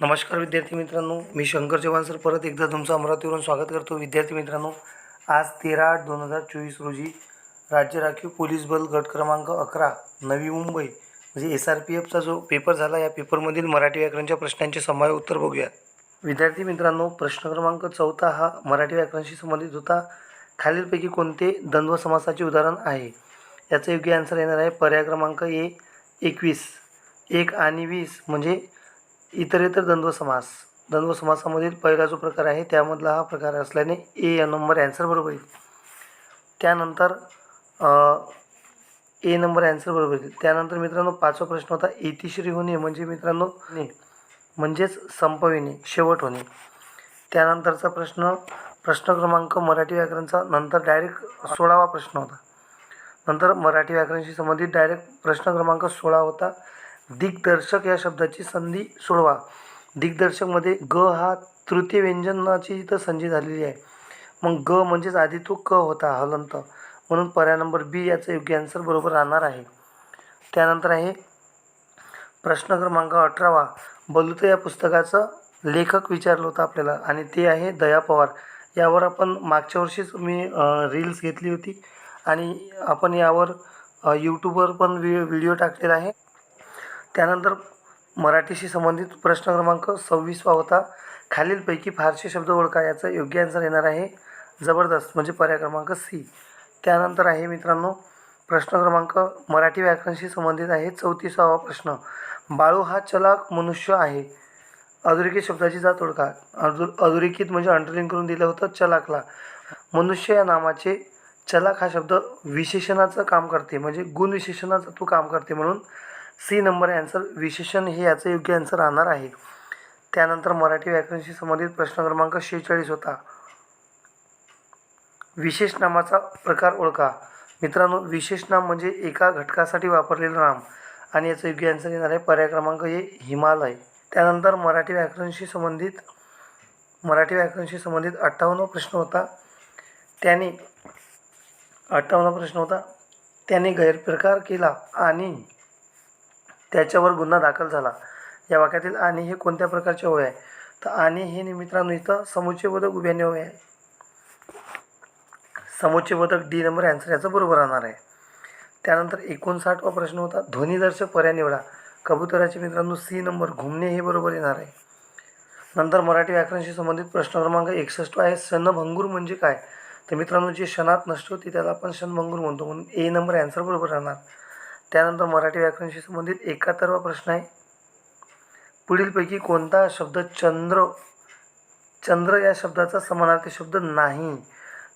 नमस्कार विद्यार्थी मित्रांनो मी शंकर चव्हाण सर. परत एकदा तुमचं अमरावतीवरून स्वागत करतो. विद्यार्थी मित्रांनो आज तेरा आठ दोन हजार चोवीस रोजी राज्य राखीव पोलीस बल गट क्रमांक अकरा नवी मुंबई म्हणजे एस आर पी एफचा जो पेपर झाला या पेपरमधील मराठी व्याकरणच्या प्रश्नांचे समाय उत्तर बघूया विद्यार्थी मित्रांनो प्रश्न क्रमांक चौथा हा मराठी व्याकरणाशी संबंधित होता. खालीलपैकी कोणते द्वंद्व समासाचे उदाहरण आहे? याचं योग्य आन्सर येणार आहे. पर्याय क्रमांक ए एकवीस. एक आणि वीस म्हणजे इतरेतर द्वंद्व समास. द्वंद्व समासामधील पहिला जो प्रकार आहे त्यामधला हा प्रकार असल्याने ए या नंबर ॲन्सर बरोबर येईल. त्यानंतर ए नंबर ॲन्सर बरोबर येईल. त्यानंतर मित्रांनो पाचवा प्रश्न होता इतिश्री होणे म्हणजे मित्रांनो ने म्हणजेच संपविणे शेवट होणे. त्यानंतरचा प्रश्न प्रश्न क्रमांक मराठी व्याकरणचा नंतर डायरेक्ट सोळावा प्रश्न होता. नंतर मराठी व्याकरणाशी संबंधित डायरेक्ट प्रश्न क्रमांक सोळा होता. दिग्दर्शक या शब्दाची संधी सोडवा. दिग्दर्शकमध्ये ग हा तृतीय व्यंजनाची इथं संधी झालेली आहे. मग ग म्हणजेच आधी तो क होता हलंत. म्हणून पर्याय नंबर बी याचं योग्य आन्सर बरोबर राहणार आहे. त्यानंतर आहे प्रश्न क्रमांक अठरावा. बलुतं या पुस्तकाचं लेखक विचारलं होतं आपल्याला आणि ते आहे दया पवार. यावर आपण मागच्या वर्षीच मी रील्स घेतली होती आणि आपण यावर यूट्यूबवर पण व्हि व्हिडिओ टाकलेला आहे. त्यानंतर मराठीशी संबंधित प्रश्न क्रमांक सव्वीसवा होता. खालीलपैकी फारसे शब्द ओळखा याचं योग्य आन्सर येणार आहे. जबरदस्त म्हणजे पर्याय क्रमांक सी. त्यानंतर आहे मित्रांनो प्रश्न क्रमांक मराठी व्याकरणाशी संबंधित आहे चौतीसावा प्रश्न. बाळू हा चलाक मनुष्य आहे. अधोरेखित शब्दाची जात ओळखा. अधु अधोरेखित म्हणजे अंडरलिंग करून दिलं होतं चलाकला. मनुष्य या नामाचे चलाक हा शब्द विशेषणाचं काम करते म्हणजे गुण विशेषणाचं तो काम करते म्हणून सी नंबर ॲन्सर विशेषण हे याचं योग्य आन्सर राहणार आहे. त्यानंतर मराठी व्याकरणाशी संबंधित प्रश्न क्रमांक शेहेचाळीस होता. विशेष नामाचा प्रकार ओळखा. मित्रांनो विशेष नाम म्हणजे एका घटकासाठी वापरलेलं नाम आणि याचं योग्य आन्सर येणार आहे. पर्याय क्रमांक हे हिमालय. त्यानंतर मराठी व्याकरणाशी संबंधित मराठी व्याकरणाशी संबंधित अठ्ठावन्न प्रश्न होता. त्याने अठ्ठावन्न प्रश्न होता. त्याने गैरप्रकार केला आणि त्याच्यावर गुन्हा दाखल झाला. या वाक्यातील आणि हे कोणत्या प्रकारचे होय आहे? तर आणि हे नि- मित्रांनो इथं समुच्चयबोधक उभ्याने होय आहे. समुच्चयबोधक डी नंबर ॲन्सर याचं बरोबर राहणार आहे. त्यानंतर एकोणसाठवा प्रश्न होता ध्वनीदर्श पर्याय निवडा. कबुतराचे मित्रांनो सी नंबर घुमणे हे बरोबर येणार आहे. नंतर मराठी व्याकरणाशी संबंधित प्रश्न क्रमांक एकसष्ट आहे क्षणभंगूर म्हणजे काय? तर मित्रांनो जे क्षणात नष्ट होते त्याला आपण क्षणभंगूर म्हणतो. म्हणून ए नंबर ॲन्सर बरोबर राहणार. त्यानंतर मराठी व्याकरणाशी संबंधित एकाहत्तरवा प्रश्न आहे. पुढीलपैकी कोणता शब्द चंद्र चंद्र या शब्दाचा समानार्थी शब्द नाही?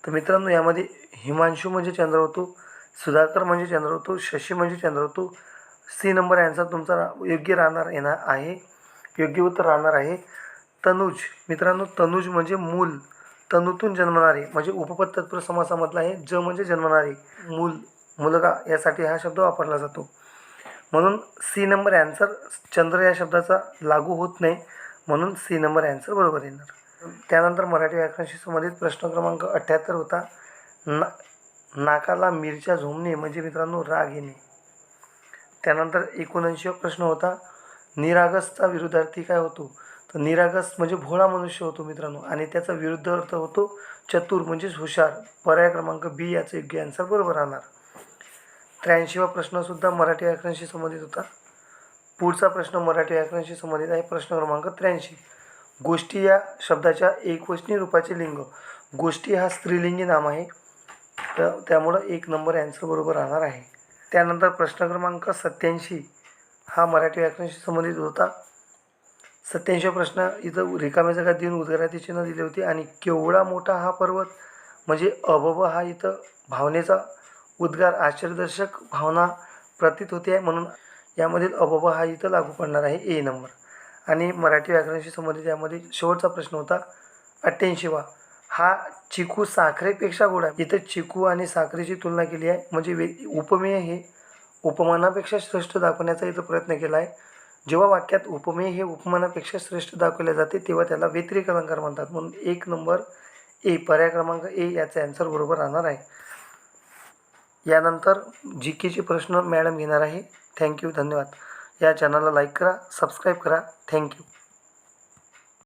तर मित्रांनो यामध्ये हिमांशू म्हणजे चंद्र होतो सुधाकर म्हणजे चंद्र होतो शशी म्हणजे चंद्र होतो. सी नंबर यांचा तुमचा योग्य राहणार येणार आहे. योग्य उत्तर राहणार आहे. तनुज मित्रांनो तनुज म्हणजे मूल. तनूतून जन्मणारे म्हणजे उपपद तत्पर समासामधला आहे. ज म्हणजे जन्मणारे मूल. मुलगा यासाठी हा शब्द वापरला जातो. म्हणून सी नंबर ॲन्सर चंद्र या शब्दाचा लागू होत नाही. म्हणून सी नंबर ॲन्सर बरोबर येणार. त्यानंतर मराठी व्याकरणाशी संबंधित प्रश्न क्रमांक अठ्ठ्याहत्तर होता. ना नाकाला मिरच्या झोमणे म्हणजे मित्रांनो राग येणे. त्यानंतर एकोणऐंशी प्रश्न होता. निरागसचा विरुद्धार्थी काय होतो? तर निरागस म्हणजे भोळा मनुष्य होतो मित्रांनो. आणि त्याचा विरुद्ध अर्थ होतो चतुर म्हणजेच हुशार. पर्याय क्रमांक बी याचं योग्य आन्सर बरोबर राहणार. त्र्याऐंशीवा प्रश्नसुद्धा मराठी व्याकरणाशी संबंधित होता. पुढचा प्रश्न मराठी व्याकरणाशी संबंधित आहे. प्रश्न क्रमांक त्र्याऐंशी. गोष्टी या शब्दाच्या एकवचनी रूपाचे लिंग. गोष्टी हा स्त्रीलिंगी नाम आहे. तर त्यामुळं एक नंबर ॲन्सर बरोबर राहणार आहे. त्यानंतर प्रश्न क्रमांक सत्याऐंशी हा मराठी व्याकरणाशी संबंधित होता. सत्याऐंशी प्रश्न इथं रिकाम्या जागा देऊन उद्गाराची चिन्ह दिली होती. आणि केवढा मोठा हा पर्वत म्हणजे अबब हा इथं भावनेचा उद्गार आश्चर्यदर्शक भावना प्रतीत होते आहे म्हणून यामधील अबोबा हा इथं लागू पडणार आहे. A number. आणि मराठी व्याकरणाशी संबंधित यामध्ये शेवटचा प्रश्न होता अठ्ठ्याऐंशीवा. हा चिकू साखरेपेक्षा गोड आहे. इथं चिकू आणि साखरेची तुलना केली आहे. म्हणजे वे उपमेय हे उपमानापेक्षा श्रेष्ठ दाखवण्याचा इथं प्रयत्न केला आहे. जेव्हा वाक्यात उपमेय हे उपमानापेक्षा श्रेष्ठ दाखवले जाते तेव्हा त्याला व्यतिरिक अलंकार म्हणतात. म्हणून एक नंबर ए. पर्याय क्रमांक ए याचा ॲन्सर बरोबर राहणार आहे. यानंतर जी केचे प्रश्न मॅडम घेणार आहे. थँक्यू धन्यवाद. या चॅनलला लाईक करा सबस्क्राईब करा. थँक्यू